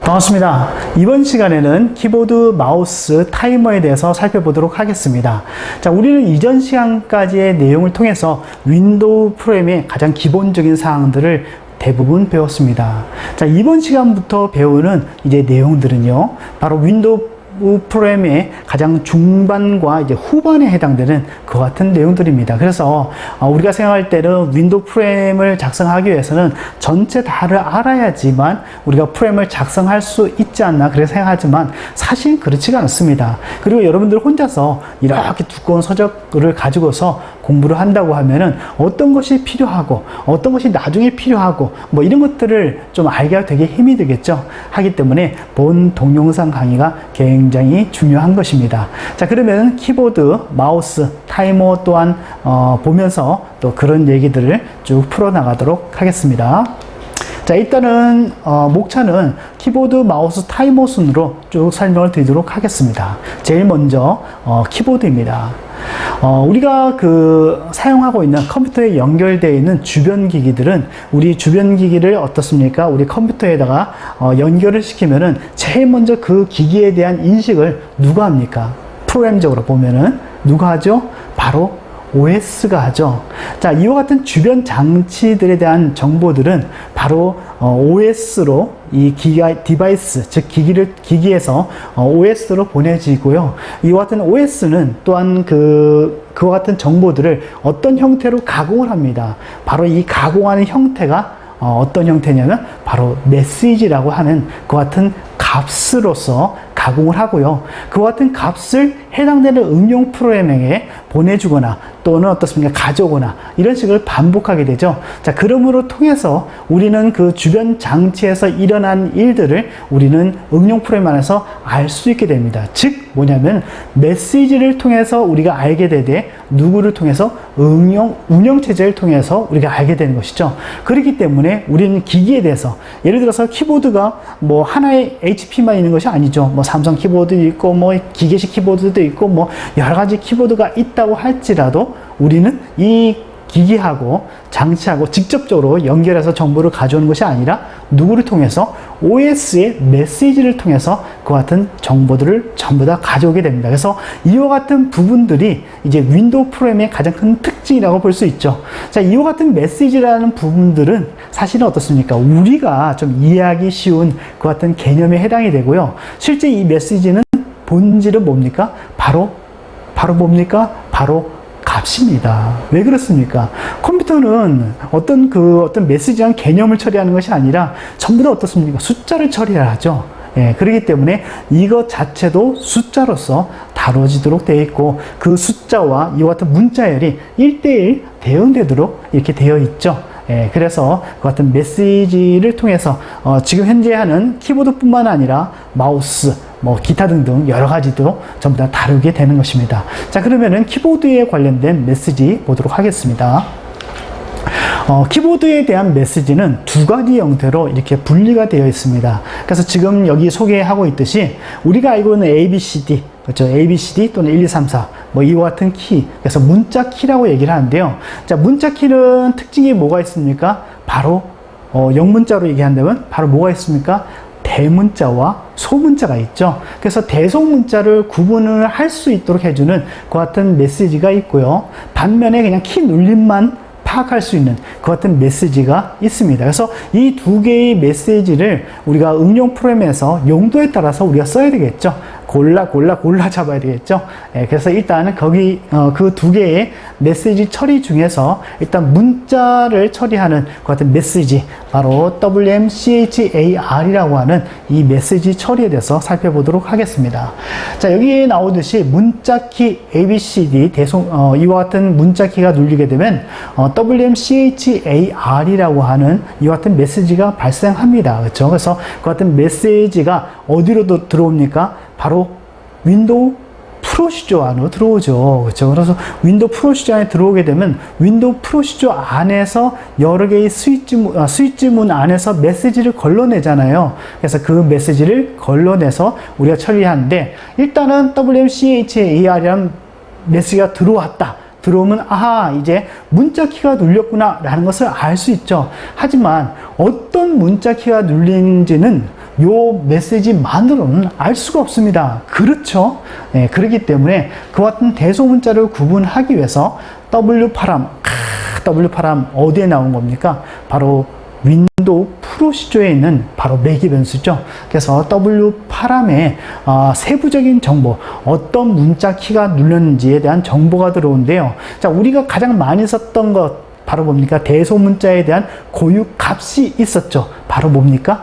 반갑습니다. 이번 시간에는 키보드, 마우스, 타이머에 대해서 살펴보도록 하겠습니다. 자, 우리는 이전 시간까지의 내용을 통해서 윈도우 프로그램의 가장 기본적인 사항들을 대부분 배웠습니다. 자, 이번 시간부터 배우는 이제 내용들은요, 바로 윈도우 프로그램의 가장 중반과 이제 후반에 해당되는 그 같은 내용들입니다. 그래서 어, 우리가 생각할 때는 윈도우 프로그램을 작성하기 위해서는 전체 다를 알아야지만 우리가 프로그램을 작성할 수 있지 않나 그렇게 생각하지만 사실 그렇지가 않습니다. 그리고 여러분들 혼자서 이렇게 두꺼운 서적을 가지고서 공부를 한다고 하면은 어떤 것이 필요하고 어떤 것이 나중에 필요하고 뭐 이런 것들을 좀 알기가 되게 힘이 들겠죠. 하기 때문에 본 동영상 강의가 굉장히 중요한 것입니다. 자, 그러면 키보드, 마우스, 타이머 또한 어, 보면서 또 그런 얘기들을 쭉 풀어나가도록 하겠습니다. 자, 일단은 어, 목차는 키보드, 마우스, 타이머 순으로 쭉 설명을 드리도록 하겠습니다. 제일 먼저 어, 키보드입니다. 어, 우리가 그 사용하고 있는 컴퓨터에 연결되어 있는 주변 기기들은 우리 주변 기기를 어떻습니까? 우리 컴퓨터에다가 어, 연결을 시키면은 제일 먼저 그 기기에 대한 인식을 누가 합니까? 프로그램적으로 보면은 누가 하죠? 바로 OS가 하죠. 자, 이와 같은 주변 장치들에 대한 정보들은 바로 어, OS로 이 기가 디바이스 즉 기기를 기기에서 어, OS로 보내지고요. 이와 같은 OS는 또한 그 그와 같은 정보들을 어떤 형태로 가공을 합니다. 바로 이 가공하는 형태가 어, 어떤 형태냐면 바로 메시지라고 하는 그 같은 값으로서 가공을 하고요. 그와 같은 값을 해당되는 응용 프로그램에게 보내주거나 또는 어떻습니까? 가져오거나 이런 식을 반복하게 되죠. 자, 그러므로 통해서 우리는 그 주변 장치에서 일어난 일들을 우리는 응용 프로그램 안에서 알 수 있게 됩니다. 즉, 뭐냐면 메시지를 통해서 우리가 알게 되되 누구를 통해서 응용, 운영체제를 통해서 우리가 알게 되는 것이죠. 그렇기 때문에 우리는 기기에 대해서 예를 들어서 키보드가 뭐 하나의 HP만 있는 것이 아니죠. 뭐 삼성 키보드 있고 뭐 기계식 키보드도 있고 뭐 여러 가지 키보드가 있다고 할지라도 우리는 이 기기하고 장치하고 직접적으로 연결해서 정보를 가져오는 것이 아니라 누구를 통해서 OS의 메시지를 통해서 그 같은 정보들을 전부 다 가져오게 됩니다. 그래서 이와 같은 부분들이 이제 윈도우 프로그램의 가장 큰 특징이라고 볼 수 있죠. 자, 이와 같은 메시지라는 부분들은 사실은 어떻습니까? 우리가 좀 이해하기 쉬운 그 같은 개념에 해당이 되고요. 실제 이 메시지는 본질은 뭡니까? 바로, 바로 뭡니까? 바로 값입니다. 왜 그렇습니까? 컴퓨터는 어떤 그 어떤 메시지한 개념을 처리하는 것이 아니라 전부 다 어떻습니까? 숫자를 처리하죠. 예, 그렇기 때문에 이것 자체도 숫자로서 다뤄지도록 되어 있고 그 숫자와 이와 같은 문자열이 1대1 대응되도록 이렇게 되어 있죠. 예, 그래서 그 같은 메시지를 통해서 어, 지금 현재 하는 키보드뿐만 아니라 마우스, 뭐 기타 등등 여러 가지도 전부 다 다루게 되는 것입니다. 자 그러면은 키보드에 관련된 메시지 보도록 하겠습니다. 어, 키보드에 대한 메시지는 두 가지 형태로 이렇게 분리가 되어 있습니다. 그래서 지금 여기 소개하고 있듯이 우리가 알고 있는 A, B, C, D 그렇죠. A, B, C, D 또는 1, 2, 3, 4. 뭐 이와 같은 키. 그래서 문자 키라고 얘기를 하는데요. 자, 문자 키는 특징이 뭐가 있습니까? 바로 어, 영문자로 얘기한다면 바로 뭐가 있습니까? 대문자와 소문자가 있죠. 그래서 대소문자를 구분을 할 수 있도록 해주는 그 같은 메시지가 있고요. 반면에 그냥 키 눌림만 파악할 수 있는 그 같은 메시지가 있습니다. 그래서 이 두 개의 메시지를 우리가 응용 프로그램에서 용도에 따라서 우리가 써야 되겠죠. 골라 골라 골라 잡아야 되겠죠. 예, 그래서 일단은 거기 어, 그 두 개의 메시지 처리 중에서 일단 문자를 처리하는 그 같은 메시지 바로 WMCHAR이라고 하는 이 메시지 처리에 대해서 살펴보도록 하겠습니다. 자 여기에 나오듯이 문자 키 ABCD 대송 어, 이와 같은 문자 키가 눌리게 되면 어, WMCHAR이라고 하는 이와 같은 메시지가 발생합니다. 그렇죠? 그래서 그 같은 메시지가 어디로 들어옵니까? 바로 윈도우 프로시저 안으로 들어오죠. 그렇죠? 그래서 윈도우 프로시저 안에 들어오게 되면 윈도우 프로시저 안에서 여러 개의 스위치, 아, 스위치 문 안에서 메시지를 걸러내잖아요. 그래서 그 메시지를 걸러내서 우리가 처리하는데 일단은 WMCHAR이라는 메시지가 들어왔다. 들어오면 아하 이제 문자 키가 눌렸구나 라는 것을 알 수 있죠. 하지만 어떤 문자 키가 눌린지는 요 메시지만으로는 알 수가 없습니다. 그렇죠? 네, 그렇기 때문에 그와 같은 대소문자를 구분하기 위해서 W 파람, 크, W 파람 어디에 나온 겁니까? 바로 윈도우 프로시저에 있는 바로 매기 변수죠. 그래서 W 파람의 어, 세부적인 정보, 어떤 문자 키가 눌렸는지에 대한 정보가 들어오는데요. 자, 우리가 가장 많이 썼던 것 바로 뭡니까? 대소문자에 대한 고유 값이 있었죠. 바로 뭡니까?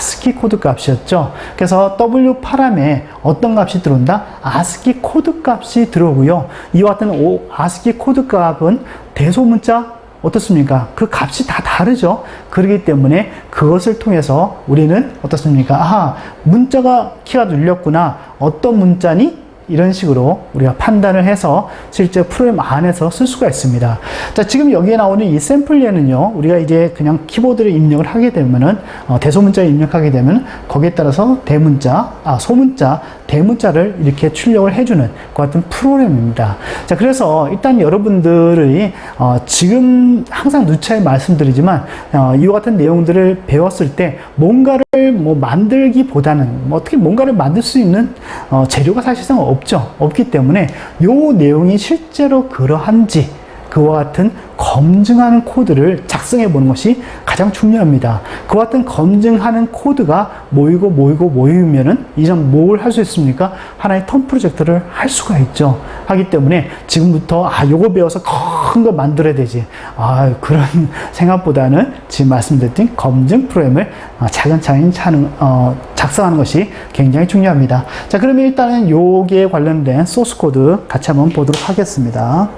아스키 코드 값이었죠. 그래서 W 파람에 어떤 값이 들어온다? 아스키 코드 값이 들어오고요. 이와 같은 오, 아스키 코드 값은 대소문자 어떻습니까? 그 값이 다 다르죠. 그렇기 때문에 그것을 통해서 우리는 어떻습니까? 아하, 문자가 키가 눌렸구나. 어떤 문자니? 이런 식으로 우리가 판단을 해서 실제 프로그램 안에서 쓸 수가 있습니다. 자, 지금 여기에 나오는 이 샘플리에는요, 우리가 이제 그냥 키보드를 입력을 하게 되면은, 어, 대소문자를 입력하게 되면 거기에 따라서 대문자, 아, 소문자, 대문자를 이렇게 출력을 해주는 그 같은 프로그램입니다. 자, 그래서 일단 여러분들이, 어, 지금 항상 누차에 말씀드리지만, 어, 이와 같은 내용들을 배웠을 때 뭔가를 뭐 만들기보다는 뭐 어떻게 뭔가를 만들 수 있는 어, 재료가 사실상 없죠. 없기 때문에 요 내용이 실제로 그러한지 그와 같은 검증하는 코드를 작성해 보는 것이 가장 중요합니다. 그와 같은 검증하는 코드가 모이고 모이고 모이면은 이전 뭘 할 수 있습니까? 하나의 턴 프로젝트를 할 수가 있죠. 하기 때문에 지금부터 아 요거 배워서 큰 거 만들어야 되지. 아 그런 생각보다는 지금 말씀드렸던 검증 프로그램을 아, 차근차근 차는, 어, 작성하는 것이 굉장히 중요합니다. 자 그러면 일단은 요기에 관련된 소스 코드 같이 한번 보도록 하겠습니다.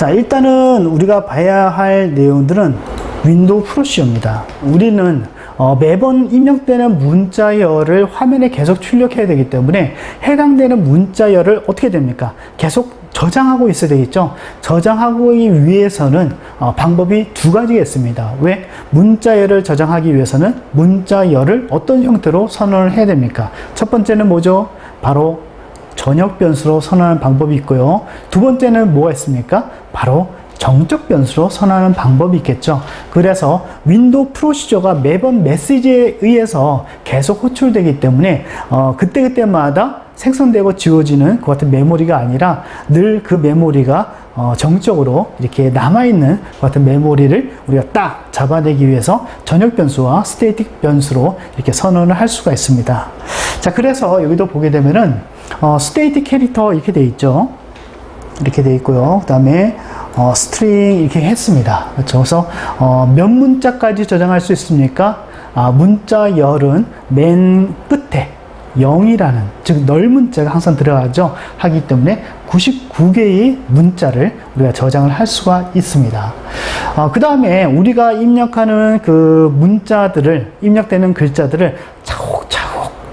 자, 일단은 우리가 봐야 할 내용들은 윈도우 프로시어입니다. 우리는 어, 매번 입력되는 문자열을 화면에 계속 출력해야 되기 때문에 해당되는 문자열을 어떻게 됩니까? 계속 저장하고 있어야 되겠죠? 저장하기 위해서는 어, 방법이 두 가지가 있습니다. 왜? 문자열을 저장하기 위해서는 문자열을 어떤 형태로 선언을 해야 됩니까? 첫 번째는 뭐죠? 바로 전역 변수로 선언하는 방법이 있고요. 두 번째는 뭐가 있습니까? 바로 정적 변수로 선언하는 방법이 있겠죠. 그래서 윈도우 프로시저가 매번 메시지에 의해서 계속 호출되기 때문에 어, 그때그때마다 생성되고 지워지는 그 같은 메모리가 아니라 늘 그 메모리가 어, 정적으로 이렇게 남아있는 그 같은 메모리를 우리가 딱 잡아내기 위해서 전역 변수와 스테이틱 변수로 이렇게 선언을 할 수가 있습니다. 자, 그래서 여기도 보게 되면은 어, 스테이틱 캐릭터 이렇게 돼 있죠. 이렇게 돼 있고요. 그 다음에 어, 스트링 이렇게 했습니다. 그렇죠. 그래서 어, 몇 문자까지 저장할 수 있습니까? 아, 문자 열은 맨 끝에 0이라는 즉 널문자가 항상 들어가죠. 하기 때문에 99개의 문자를 우리가 저장을 할 수가 있습니다. 어, 그 다음에 우리가 입력하는 그 문자들을 입력되는 글자들을 차곡차곡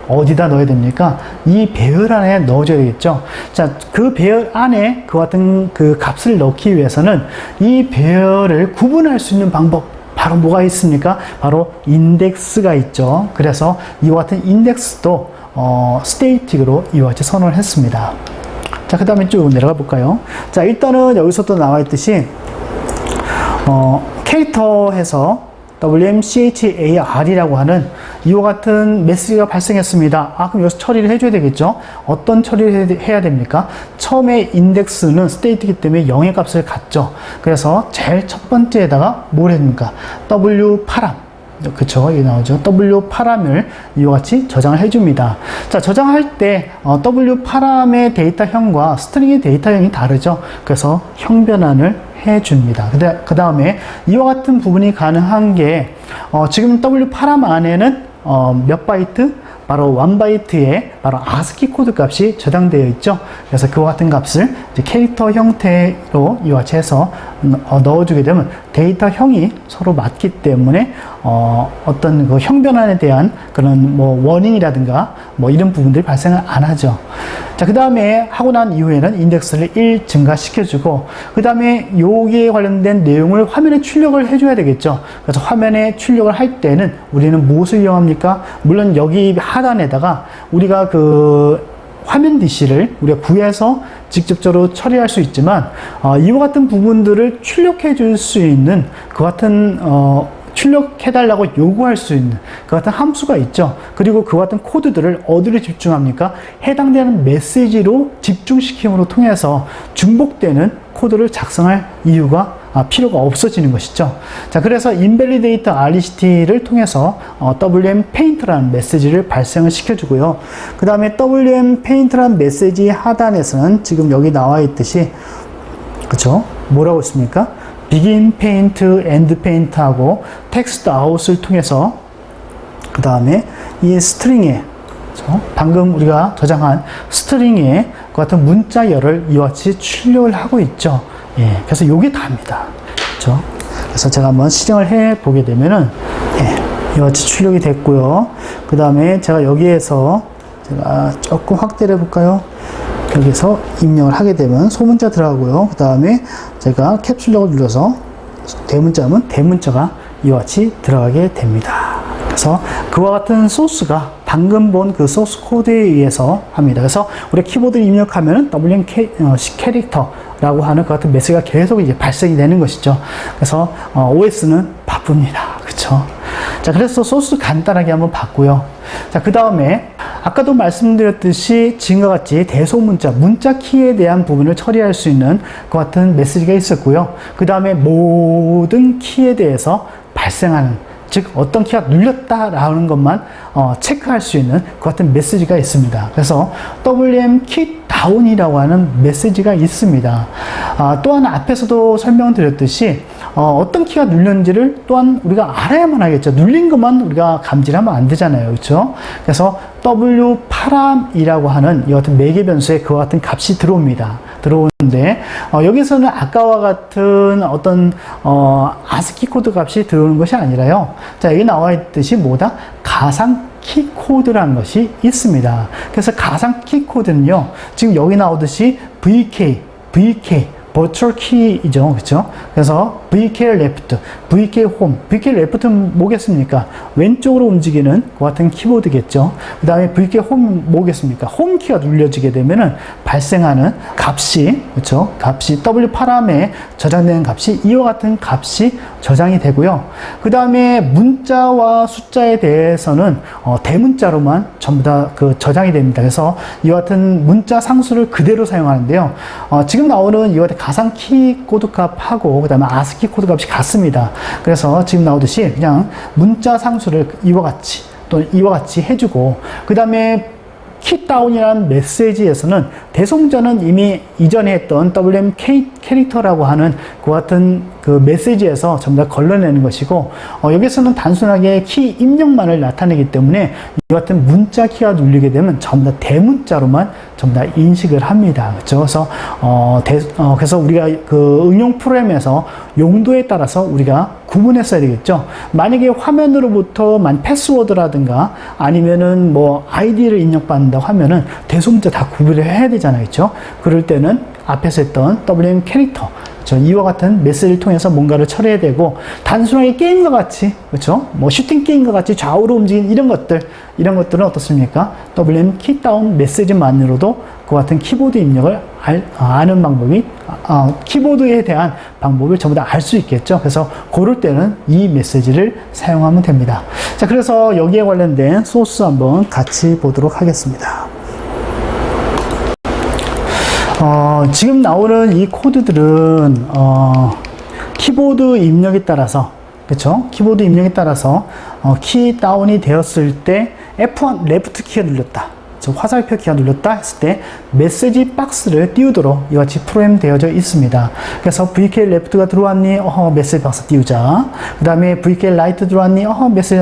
어디다 넣어야 됩니까? 이 배열 안에 넣어줘야 되겠죠. 자, 그 배열 안에 그 같은 그 값을 넣기 위해서는 이 배열을 구분할 수 있는 방법 바로 뭐가 있습니까? 바로 인덱스가 있죠. 그래서 이와 같은 인덱스도 어, 스테이틱으로 이와 같이 선언을 했습니다. 자, 그 다음에 쭉 내려가 볼까요? 자, 일단은 여기서 또 나와 있듯이, 어, 캐릭터에서 WMCHAR이라고 하는 이와 같은 메시지가 발생했습니다. 아, 그럼 여기서 처리를 해줘야 되겠죠? 어떤 처리를 해야 됩니까? 처음에 인덱스는 스테이트이기 때문에 0의 값을 갖죠. 그래서 제일 첫 번째에다가 뭘 해줍니까? W 파람. 그쵸 여기 나오죠. W 파람을 이와 같이 저장을 해줍니다. 자 저장할 때 어, W 파람의 데이터형과 스트링의 데이터형이 다르죠. 그래서 형 변환을 해줍니다. 그 다음에 이와 같은 부분이 가능한 게 어, 지금 W 파람 안에는 어, 몇 바이트? 바로 1바이트에 바로 아스키 코드 값이 저장되어 있죠. 그래서 그와 같은 값을 캐릭터 형태로 이와 같이 해서 어, 넣어주게 되면 데이터형이 서로 맞기 때문에 어, 어떤 그 형변환에 대한 그런 뭐 원인이라든가 뭐 이런 부분들이 발생을 안 하죠. 자, 그 다음에 하고 난 이후에는 인덱스를 1 증가시켜주고, 그 다음에 여기에 관련된 내용을 화면에 출력을 해줘야 되겠죠. 그래서 화면에 출력을 할 때는 우리는 무엇을 이용합니까? 물론 여기 하단에다가 우리가 그 화면 DC를 우리가 구해서 직접적으로 처리할 수 있지만 어, 이와 같은 부분들을 출력해 줄 수 있는 그 같은 어, 출력해달라고 요구할 수 있는 그 같은 함수가 있죠. 그리고 그 같은 코드들을 어디로 집중합니까? 해당되는 메시지로 집중시킴으로 통해서 중복되는 코드를 작성할 이유가 아, 필요가 없어지는 것이죠. 자, 그래서 invalidate RECT를 통해서 어, WM paint라는 메시지를 발생을 시켜주고요. 그 다음에 WM paint라는 메시지 하단에서는 지금 여기 나와 있듯이 그쵸? 뭐라고 있습니까? Begin paint, end paint 하고 text out을 통해서 그 다음에 이 스트링에? 방금 우리가 저장한 스트링에 그 같은 문자열을 이와 같이 출력을 하고 있죠. 예, 그래서 이게 다입니다. 그렇죠? 그래서 제가 한번 실행을 해 보게 되면은 예, 이와 같이 출력이 됐고요. 그 다음에 제가 여기에서 제가 조금 확대를 해볼까요? 여기서 입력을 하게 되면 소문자 들어가고요. 그 다음에 제가 캡슐력을 눌러서 대문자면 대문자가 이와 같이 들어가게 됩니다. 그래서 그와 같은 소스가 방금 본 그 소스 코드에 의해서 합니다. 그래서 우리 키보드 입력하면 WM 캐, 어, 캐릭터라고 하는 그 같은 메시지가 계속 이제 발생이 되는 것이죠. 그래서 어, OS는 바쁩니다. 그렇죠? 자, 그래서 소스 간단하게 한번 봤고요. 자, 그 다음에 아까도 말씀드렸듯이 지금과 같이 대소문자, 문자 키에 대한 부분을 처리할 수 있는 그 같은 메시지가 있었고요. 그 다음에 모든 키에 대해서 발생하는 즉 어떤 키가 눌렸다라는 것만 어, 체크할 수 있는 그 같은 메시지가 있습니다. 그래서 WM 키 다운이라고 하는 메시지가 있습니다. 아, 또한 앞에서도 설명드렸듯이 어, 떤 키가 눌렸는지를 또한 우리가 알아야만 하겠죠. 눌린 것만 우리가 감지하면 안 되잖아요. 그렇죠? 그래서 W 파람이라고 하는 이 같은 매개 변수에 그와 같은 값이 들어옵니다. 들어오는데 어, 여기서는 아까와 같은 어떤 어, 아스키 코드 값이 들어오는 것이 아니라요. 자 여기 나와 있듯이 뭐다 가상 키 코드라는 것이 있습니다. 그래서 가상 키 코드는요. 지금 여기 나오듯이 VK, VK 버추얼 키이죠. 그렇죠? 그래서 VK left, VK home, VK left는 뭐겠습니까? 왼쪽으로 움직이는 그 같은 키보드겠죠. 그 다음에 VK home 뭐겠습니까? 홈 키가 눌려지게 되면은 발생하는 값이, 그렇죠? 값이 W 파람에 저장되는 값이 이와 같은 값이 저장이 되고요. 그 다음에 문자와 숫자에 대해서는 어, 대문자로만 전부 다 그 저장이 됩니다. 그래서 이와 같은 문자 상수를 그대로 사용하는데요. 어, 지금 나오는 이와 같은 가상 키 코드 값하고 그 다음에 아스키 코드 값이 같습니다. 그래서 지금 나오듯이 그냥 문자 상수를 이와 같이 또 이와 같이 해주고 그 다음에 킥다운이라는 메시지에서는 대송자는 이미 이전에 했던 WM 캐릭터라고 하는 그 같은 그 메시지에서 전부 다 걸러내는 것이고 어, 여기서는 단순하게 키 입력만을 나타내기 때문에 이 같은 문자 키가 눌리게 되면 전부 다 대문자로만 전부 다 인식을 합니다. 그렇죠? 그래서 어, 대, 어, 그래서 우리가 그 응용 프로그램에서 용도에 따라서 우리가 구분했어야 되겠죠. 만약에 화면으로부터 만 패스워드라든가 아니면은 뭐 아이디를 입력받는다고 하면은 대소문자 다 구분을 해야 되잖아요. 그렇죠? 그럴 때는 앞에서 했던 WM 캐릭터 이와 같은 메시지를 통해서 뭔가를 처리해야 되고 단순하게 게임과 같이 그렇죠? 뭐 슈팅 게임과 같이 좌우로 움직이는 이런 것들 이런 것들은 어떻습니까? WM 키다운 메시지만으로도 그 같은 키보드 입력을 알, 아는 방법이 어, 키보드에 대한 방법을 전부 다 알 수 있겠죠. 그래서 고를 때는 이 메시지를 사용하면 됩니다. 자, 그래서 여기에 관련된 소스 한번 같이 보도록 하겠습니다. 어, 지금 나오는 이 코드들은 어, 키보드 입력에 따라서 그렇죠? 키보드 입력에 따라서 어, 키 다운이 되었을 때 F1 레프트 키가 눌렸다. 화살표 키가 눌렸다 했을 때 메시지 박스를 띄우도록 이와 같이 프로그램 되어져 있습니다. 그래서 VK 레프트가 들어왔니? 어허 메시지 박스 띄우자. 그 다음에 VK 라이트 들어왔니? 어허 메시지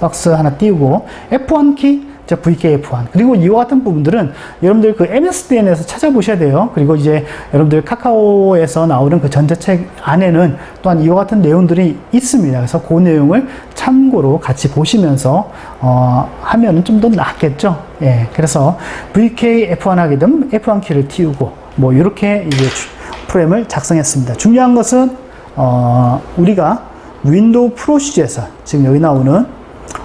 박스 하나 띄우고 F1 키 자, VKF1. 그리고 이와 같은 부분들은 여러분들 그 MSDN에서 찾아보셔야 돼요. 그리고 이제 여러분들 카카오에서 나오는 그 전자책 안에는 또한 이와 같은 내용들이 있습니다. 그래서 그 내용을 참고로 같이 보시면서, 어, 하면은 좀 더 낫겠죠. 예. 그래서 VKF1 하게 되면 F1 키를 띄우고, 뭐, 이렇게 이제 프로그램을 작성했습니다. 중요한 것은, 어, 우리가 윈도우 프로시저에서, 지금 여기 나오는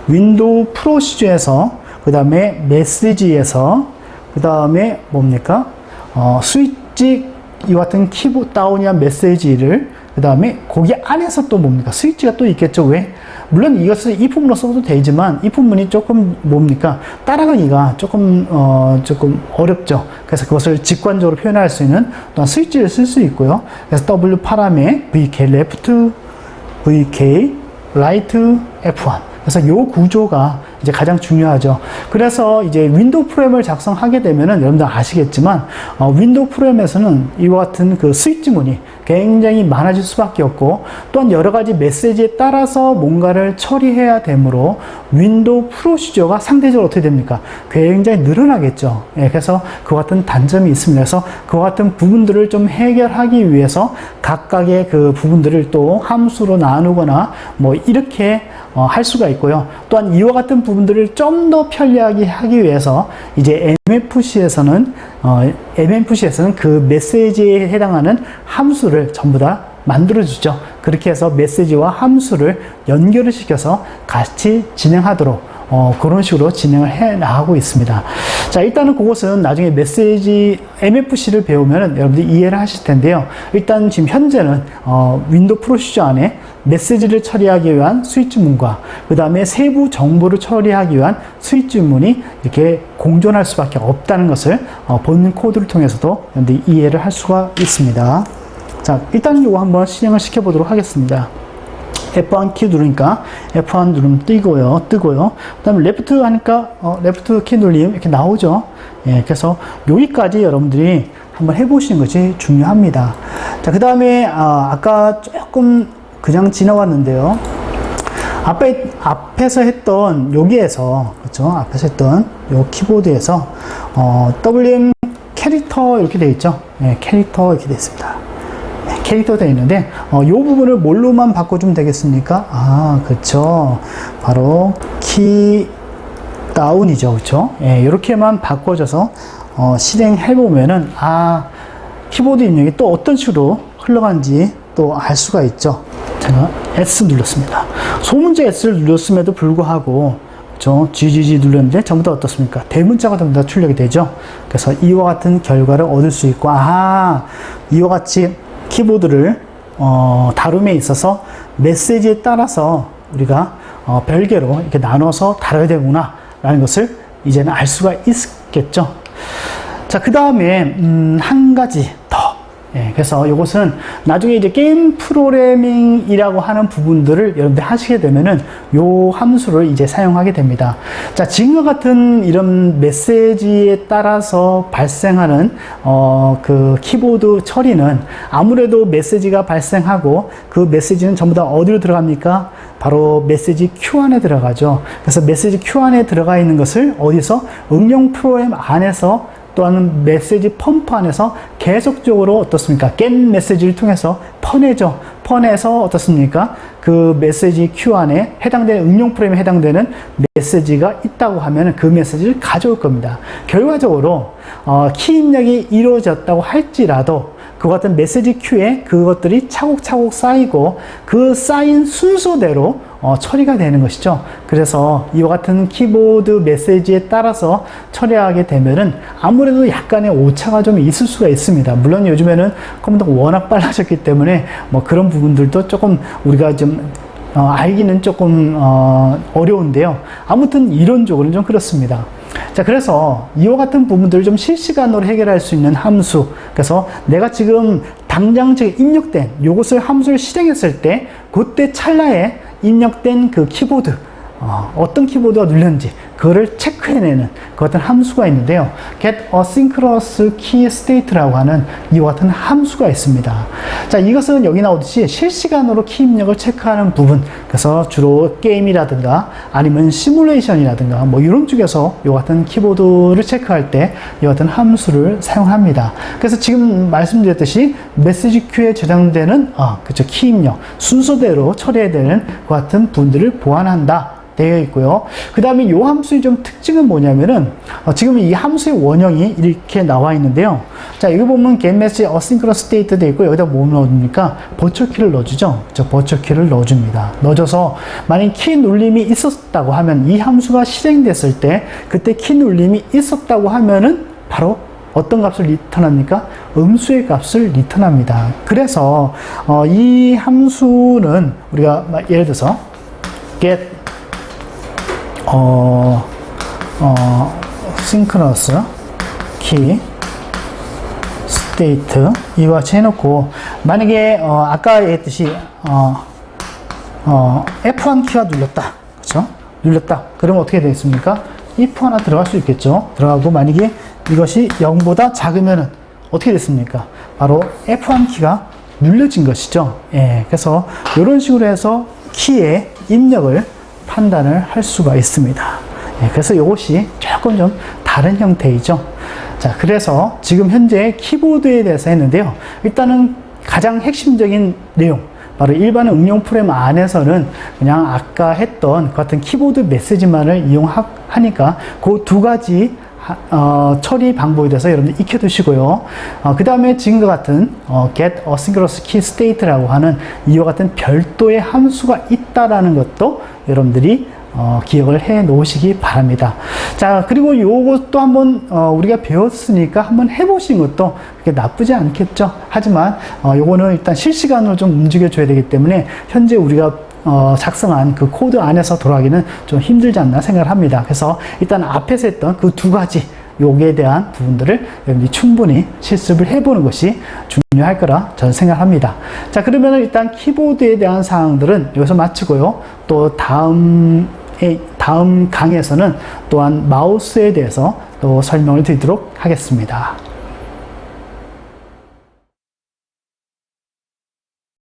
윈도우 프로시저에서 그 다음에 메시지에서 그그 다음에 뭡니까? 어, 스위치 이와 같은 키보드 다운이한 메시지를 그 다음에 거기 안에서 또 뭡니까? 스위치가 또 있겠죠. 왜? 물론 이것을 if문으로 써도 되지만 if문이 조금 뭡니까? 따라가기가 조금 어 조금 어렵죠. 그래서 그것을 직관적으로 표현할 수 있는 또한 스위치를 쓸 수 있고요. 그래서 W 파람에 VK left, VK right, F1. 그래서 이 구조가 이제 가장 중요하죠. 그래서 이제 윈도우 프로그램을 작성하게 되면은 여러분들 아시겠지만 어, 윈도우 프로그램에서는 이와 같은 그 스위치 문이 굉장히 많아질 수밖에 없고 또한 여러 가지 메시지에 따라서 뭔가를 처리해야 되므로 윈도우 프로시저가 상대적으로 어떻게 됩니까? 굉장히 늘어나겠죠. 예, 그래서 그 같은 단점이 있습니다. 그래서 그 같은 부분들을 좀 해결하기 위해서 각각의 그 부분들을 또 함수로 나누거나 뭐 이렇게 어, 할 수가 있고요. 또한 이와 같은 부분들을 좀 더 편리하게 하기 위해서 이제 MFC에서는 어, MFC에서는 그 메시지에 해당하는 함수를 전부 다 만들어 주죠. 그렇게 해서 메시지와 함수를 연결을 시켜서 같이 진행하도록 어, 그런 식으로 진행을 해 나가고 있습니다. 자, 일단은 그것은 나중에 메시지 MFC를 배우면 여러분들이 이해를 하실 텐데요. 일단 지금 현재는 어, 윈도우 프로시저 안에 메시지를 처리하기 위한 스위치 문과 그 다음에 세부 정보를 처리하기 위한 스위치 문이 이렇게 공존할 수밖에 없다는 것을 어, 본인 코드를 통해서도 여러분들이 이해를 할 수가 있습니다. 자, 일단 이거 한번 실행을 시켜보도록 하겠습니다. F1 키 누르니까 F1 누르면 뜨고요, 뜨고요. 그 다음에 레프트 하니까 어, 레프트 키 누르면 이렇게 나오죠. 예, 그래서 여기까지 여러분들이 한번 해보시는 것이 중요합니다. 자, 그 다음에 아, 아까 조금 그냥 지나왔는데요. 앞에, 앞에서 했던 여기에서, 그렇죠? 앞에서 했던 요 키보드에서, 어, WM 캐릭터 이렇게 되어 있죠? 예, 캐릭터 이렇게 되어 있습니다. 예, 캐릭터 되어 있는데, 어, 요 부분을 뭘로만 바꿔주면 되겠습니까? 아, 그렇죠. 바로 키 다운이죠. 그렇죠? 예, 이렇게만 바꿔줘서, 어, 실행해 보면은, 아, 키보드 입력이 또 어떤 식으로 흘러가는지 또 알 수가 있죠. 제가 S 눌렀습니다. 소문자 S를 눌렀음에도 불구하고 저 GGG 눌렀는데 전부 다 어떻습니까? 대문자가 전부 다 출력이 되죠. 그래서 이와 같은 결과를 얻을 수 있고 아 이와 같이 키보드를 어, 다룸에 있어서 메시지에 따라서 우리가 어, 별개로 이렇게 나눠서 다뤄야 되구나 라는 것을 이제는 알 수가 있겠죠. 자, 그 다음에 음, 한 가지 더 예, 그래서 이것은 나중에 이제 게임 프로그래밍이라고 하는 부분들을 여러분들 하시게 되면은 요 함수를 이제 사용하게 됩니다. 자, 지금과 같은 이런 메시지에 따라서 발생하는 어, 그 키보드 처리는 아무래도 메시지가 발생하고 그 메시지는 전부 다 어디로 들어갑니까? 바로 메시지 큐 안에 들어가죠. 그래서 메시지 큐 안에 들어가 있는 것을 어디서 응용 프로그램 안에서 또한 메시지 펌프 안에서 계속적으로 어떻습니까? 깬 메시지를 통해서 퍼내죠. 퍼내서 어떻습니까? 그 메시지 큐 안에 해당되는 응용 프레임에 해당되는 메시지가 있다고 하면 그 메시지를 가져올 겁니다. 결과적으로 어, 키 입력이 이루어졌다고 할지라도 그 같은 메시지 큐에 그것들이 차곡차곡 쌓이고 그 쌓인 순서대로 어, 처리가 되는 것이죠. 그래서 이와 같은 키보드 메시지에 따라서 처리하게 되면은 아무래도 약간의 오차가 좀 있을 수가 있습니다. 물론 요즘에는 컴퓨터가 워낙 빨라졌기 때문에 뭐 그런 부분들도 조금 우리가 좀 어, 알기는 조금 어, 어려운데요. 아무튼 이론적으로는 좀 그렇습니다. 자, 그래서 이와 같은 부분들을 좀 실시간으로 해결할 수 있는 함수. 그래서 내가 지금 당장 제 입력된 요것을 함수를 실행했을 때 그때 찰나에 입력된 그 키보드 어, 떤 키보드가 눌렸는지 그거를 체크해내는 그 같은 함수가 있는데요. get asynchronous key state라고 하는 이와 같은 함수가 있습니다. 자, 이것은 여기 나오듯이 실시간으로 키 입력을 체크하는 부분. 그래서 주로 게임이라든가 아니면 시뮬레이션이라든가 뭐 이런 쪽에서 이 같은 키보드를 체크할 때이 같은 함수를 사용합니다. 그래서 지금 말씀드렸듯이 메시지 큐에 저장되는 아, 그렇죠. 키 입력 순서대로 처리해야 되는 그 같은 분들을 보완한다. 되어 있고요. 그 다음에 이 함수의 좀 특징은 뭐냐면은 어, 지금 이 함수의 원형이 이렇게 나와 있는데요. 자, 여기 보면 getMessage asynchronous state 되어 있고 여기다 뭐 넣어줍니까? 버추얼 키를 넣어주죠. 저 버추얼 키를 넣어줍니다. 넣어줘서 만약 키 눌림이 있었다고 하면 이 함수가 실행됐을 때 그때 키 눌림이 있었다고 하면은 바로 어떤 값을 리턴합니까? 음수의 값을 리턴합니다. 그래서 어, 이 함수는 우리가 막 예를 들어서 get 어, 어, synchronous key state 이와 같이 해놓고 만약에 어, 아까 했듯이 어, 어, F1 키가 눌렸다. 그렇죠? 눌렸다. 그러면 어떻게 되겠습니까? if 하나 들어갈 수 있겠죠. 들어가고 만약에 이것이 0보다 작으면은 어떻게 됐습니까? 바로 F1 키가 눌려진 것이죠. 예. 그래서 이런 식으로 해서 키의 입력을 판단을 할 수가 있습니다. 예, 그래서 이것이 조금 좀 다른 형태이죠. 자, 그래서 지금 현재 키보드에 대해서 했는데요. 일단은 가장 핵심적인 내용, 바로 일반 응용 프로그램 안에서는 그냥 아까 했던 그 같은 키보드 메시지만을 이용하니까 그 두 가지 하- 어, 처리 방법에 대해서 여러분들 익혀두시고요. 그 다음에 지금과 같은 어, get asynchronous key state라고 하는 이와 같은 별도의 함수가 있다라는 것도 여러분들이 어, 기억을 해 놓으시기 바랍니다. 자, 그리고 요것도 한번 어, 우리가 배웠으니까 한번 해보신 것도 그렇게 나쁘지 않겠죠. 하지만 어, 요거는 일단 실시간으로 좀 움직여 줘야 되기 때문에 현재 우리가 어, 작성한 그 코드 안에서 돌아가기는 좀 힘들지 않나 생각을 합니다. 그래서 일단 앞에서 했던 그 두 가지 요기에 대한 부분들을 여러분들이 충분히 실습을 해보는 것이 중요할 거라 저는 생각합니다. 자, 그러면 일단 키보드에 대한 사항들은 여기서 마치고요. 또 다음에, 다음 강의에서는 또한 마우스에 대해서 또 설명을 드리도록 하겠습니다.